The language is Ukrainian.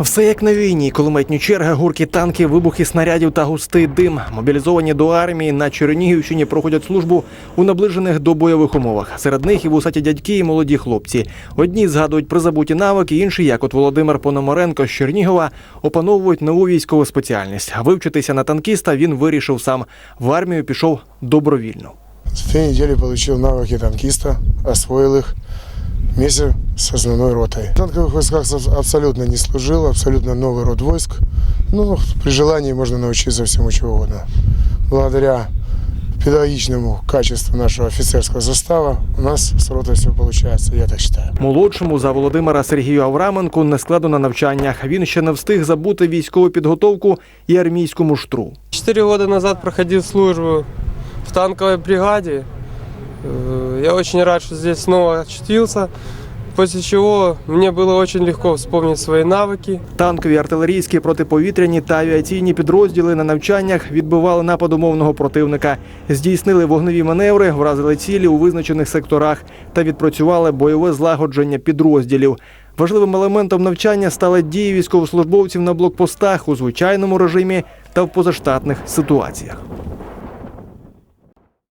Все як на війні, кулеметні черги, гурки танків, вибухи снарядів та густий дим. Мобілізовані до армії на Чернігівщині проходять службу у наближених до бойових умовах. Серед них і вусаті дядьки, і молоді хлопці. Одні згадують призабуті навики, інші, як от Володимир Пономаренко з Чернігова, опановують нову військову спеціальність. Вивчитися на танкіста він вирішив сам. В армію пішов добровільно. За две недели получил навыки танкиста, освоил их вместе с основной ротой. В танковых войсках аб- абсолютно не служил, абсолютно новый род войск. Ну, при желании можно научиться всему чего угодно. Благодаря педагогичному качеству нашего офицерского состава у нас с ротой все получается, я так считаю. Молодшому за Володимира Сергію Авраменку не складно на навчаннях. Він ще не встиг забути військову підготовку і армійську муштру. Четыре года назад проходил службу в танковой бригаде. Э, Я очень рад, что здесь снова очутился. После чего мне было очень легко вспомнить свои навыки. Танкові, артилерійські, протиповітряні та авіаційні підрозділи на навчаннях відбивали напад умовного противника, здійснили вогневі маневри, вразили цілі у визначених секторах та відпрацювали бойове злагодження підрозділів. Важливим елементом навчання стали дії військовослужбовців на блокпостах у звичайному режимі та в позаштатних ситуаціях.